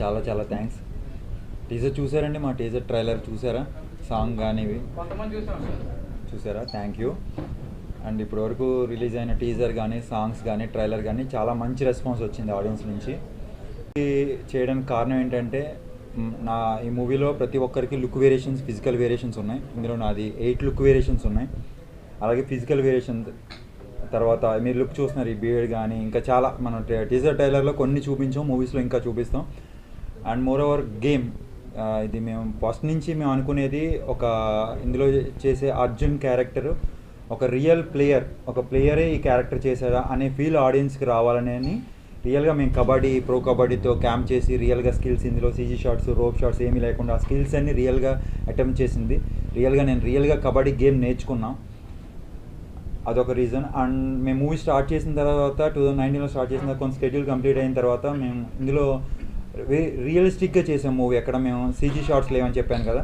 చాలా చాలా thanks teaser చూసారండి? మా టీజర్ ట్రైలర్ చూసారా? సాంగ్ కానీ ఇవి. కొంతమంది చూసాం సార్. చూసారా? థ్యాంక్ యూ అండ్ ఇప్పటి వరకు రిలీజ్ అయిన టీజర్ కానీ సాంగ్స్ కానీ ట్రైలర్ కానీ చాలా మంచి రెస్పాన్స్ వచ్చింది ఆడియన్స్ నుంచి. చేయడానికి కారణం ఏంటంటే నా ఈ మూవీలో ప్రతి ఒక్కరికి లుక్ వేరియేషన్స్ ఫిజికల్ వేరియేషన్స్ ఉన్నాయి. ఇందులో నాది ఎయిట్ లుక్ వేరియేషన్స్ ఉన్నాయి. అలాగే ఫిజికల్ వేరియేషన్ తర్వాత మీరు లుక్ చూస్తున్నారు ఈ బియర్డ్ కానీ ఇంకా చాలా మనం టీజర్ ట్రైలర్లో కొన్ని చూపించాం మూవీస్లో ఇంకా చూపిస్తాం. అండ్ మోర్ ఓవర్ గేమ్ ఇది మేము ఫస్ట్ నుంచి మేము అనుకునేది ఒక ఇందులో చేసే అర్జున్ క్యారెక్టర్ ఒక రియల్ ప్లేయర్ ఒక ప్లేయరే ఈ క్యారెక్టర్ చేశాడా అనే ఫీల్ ఆడియన్స్కి రావాలని రియల్గా మేము కబడ్డీ ప్రో కబడ్డీతో క్యాంప్ చేసి రియల్గా స్కిల్స్ ఇందులో సీజీ షాట్స్ రోప్ షాట్స్ ఏమీ లేకుండా ఆ స్కిల్స్ అన్ని రియల్గా అటెంప్ట్ చేసింది. రియల్గా నేను రియల్గా కబడ్డీ గేమ్ నేర్చుకున్నాం. అదొక రీజన్ అండ్ మేము మూవీ స్టార్ట్ చేసిన తర్వాత టూ థౌజండ్ నైన్టీన్లో స్టార్ట్ చేసిన తర్వాత కొంత స్కెడ్యూల్ కంప్లీట్ అయిన తర్వాత మేము ఇందులో రియలిస్టిక్గా చేసాం మూవీ. ఎక్కడ మేము సీజీ షార్ట్స్ లేవని చెప్పాను కదా.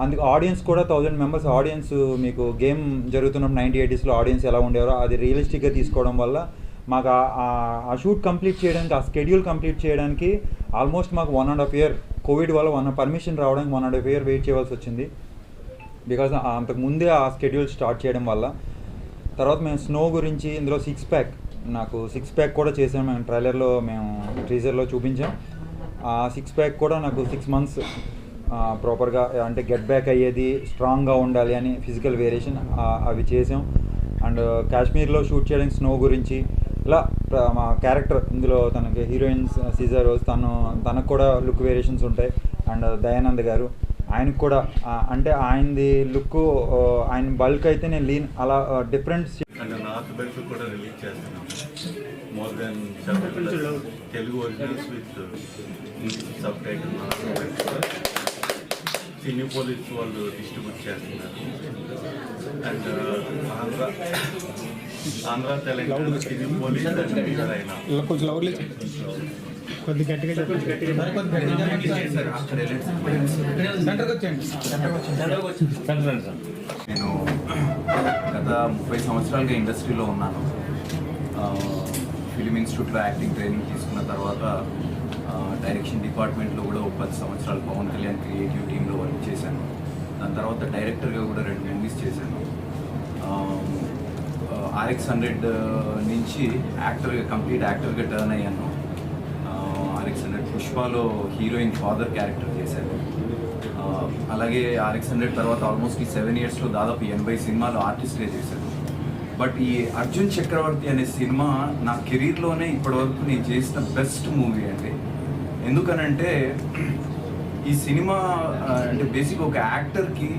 అందుకు ఆడియన్స్ కూడా థౌజండ్ మెంబర్స్ ఆడియన్స్ మీకు గేమ్ జరుగుతున్నప్పుడు నైంటీ ఎయిటీస్లో ఆడియన్స్ ఎలా ఉండేవారో అది రియలిస్టిక్గా తీసుకోవడం వల్ల మాకు ఆ- ఆ షూట్ కంప్లీట్ చేయడానికి ఆ స్కెడ్యూల్ కంప్లీట్ చేయడానికి ఆల్మోస్ట్ మాకు one and half year Covid వల్ల వన్ పర్మిషన్ రావడానికి one and half year wait చేయవలసి వచ్చింది. బికాజ్ అంతకు ముందే ఆ స్కెడ్యూల్ స్టార్ట్ చేయడం వల్ల తర్వాత మేము స్నో గురించి ఇందులో సిక్స్ ప్యాక్ నాకు సిక్స్ ప్యాక్ కూడా చేసాం మేము ట్రైలర్లో మేము టీజర్లో చూపించాం. ఆ సిక్స్ ప్యాక్ కూడా నాకు సిక్స్ మంత్స్ ప్రాపర్గా అంటే గెట్ బ్యాక్ అయ్యేది స్ట్రాంగ్గా ఉండాలి అని ఫిజికల్ వేరియేషన్ అవి చేసాం అండ్ కాశ్మీర్లో షూట్ చేయడానికి స్నో గురించి ఇలా మా క్యారెక్టర్ ఇందులో తనకి హీరోయిన్స్ సీజర్ రోజ్ తను తనకు కూడా లుక్ వేరియేషన్స్ ఉంటాయి. అండ్ దయానంద్ గారు ఆయనకు కూడా అంటే ఆయనది లుక్ ఆయన బల్క్ అయితే నేను లీన్ అలా different more than Telugu originals with subtitle Cinepolis వాళ్ళు డిస్ట్రిబ్యూట్ చేస్తున్నారు. And Andhra Andhra Telangana Cinepolis and leader అయినా. ఇలా కొంచెం లౌడ్లీ కొద్ది గట్టిగా నేను గత ముప్పై సంవత్సరాలుగా ఇండస్ట్రీలో ఉన్నాను. ఫిలిం ఇన్స్టిట్యూట్లో యాక్టింగ్ ట్రైనింగ్ తీసుకున్న తర్వాత డైరెక్షన్ డిపార్ట్మెంట్లో కూడా ఒక పది సంవత్సరాలు పవన్ కళ్యాణ్ క్రియేటివ్ టీంలో వర్క్ చేశాను. దాని తర్వాత డైరెక్టర్గా కూడా రెండు మూవీస్ చేశాను. ఆర్ఎక్స్ హండ్రెడ్ నుంచి యాక్టర్గా కంప్లీట్ యాక్టర్గా టర్న్ అయ్యాను. ఆర్ఎక్స్ హండ్రెడ్ పుష్పలో హీరోయిన్ ఫాదర్ క్యారెక్టర్ చేశాను. అలాగే ఆర్ఎక్స్ హండ్రెడ్ తర్వాత ఆల్మోస్ట్ ఈ సెవెన్ ఇయర్స్లో దాదాపు ఎనభై సినిమాలు ఆర్టిస్ట్గా చేశాను. బట్ ఈ అర్జున్ చక్రవర్తి అనే సినిమా నా కెరీర్లోనే ఇప్పటివరకు నేను చేసిన బెస్ట్ మూవీ అండి. ఎందుకనంటే ఈ సినిమా అంటే బేసిక్ ఒక యాక్టర్కి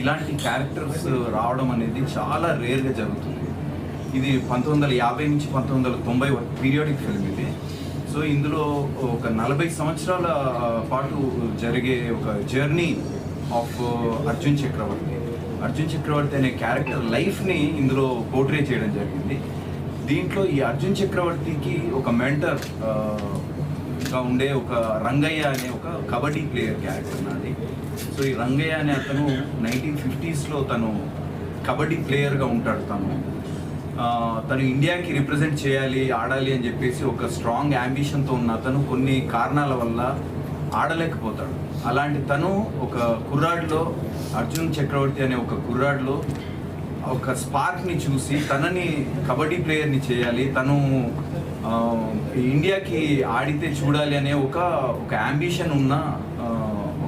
ఇలాంటి క్యారెక్టర్స్ రావడం అనేది చాలా రేర్గా జరుగుతుంది. ఇది పంతొమ్మిది వందల యాభై నుంచి పంతొమ్మిది వందల తొంభై పీరియాడిక్ ఫిల్మ్ ఇది. సో ఇందులో ఒక నలభై సంవత్సరాల పాటు జరిగే ఒక జర్నీ ఆఫ్ అర్జున్ చక్రవర్తి. అర్జున్ చక్రవర్తి అనే క్యారెక్టర్ లైఫ్ని ఇందులో పోర్ట్రే చేయడం జరిగింది. దీంట్లో ఈ అర్జున్ చక్రవర్తికి ఒక మెంటర్గా ఉండే ఒక రంగయ్య అనే ఒక కబడ్డీ ప్లేయర్ క్యారెక్టర్ నాది. సో ఈ రంగయ్య అనే అతను నైన్టీన్ ఫిఫ్టీస్లో తను కబడ్డీ ప్లేయర్గా ఉంటాడు తను. తను ఇండియాకి రిప్రజెంట్ చేయాలి ఆడాలి అని చెప్పేసి ఒక స్ట్రాంగ్ అంబిషన్తో ఉన్న అతను కొన్ని కారణాల వల్ల ఆడలేకపోతాడు. అలాంటి తను ఒక కుర్రాడ్లో అర్జున్ చక్రవర్తి అనే ఒక కుర్రాడ్లో ఒక స్పార్క్ని చూసి తనని కబడ్డీ ప్లేయర్ని చేయాలి తను ఇండియాకి ఆడితే చూడాలి అనే ఒక ఒక అంబిషన్ ఉన్న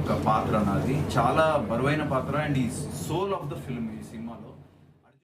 ఒక పాత్ర నాది. చాలా బరువైన పాత్ర. అండ్ ఈ సోల్ ఆఫ్ ద ఫిల్మ్ ఈ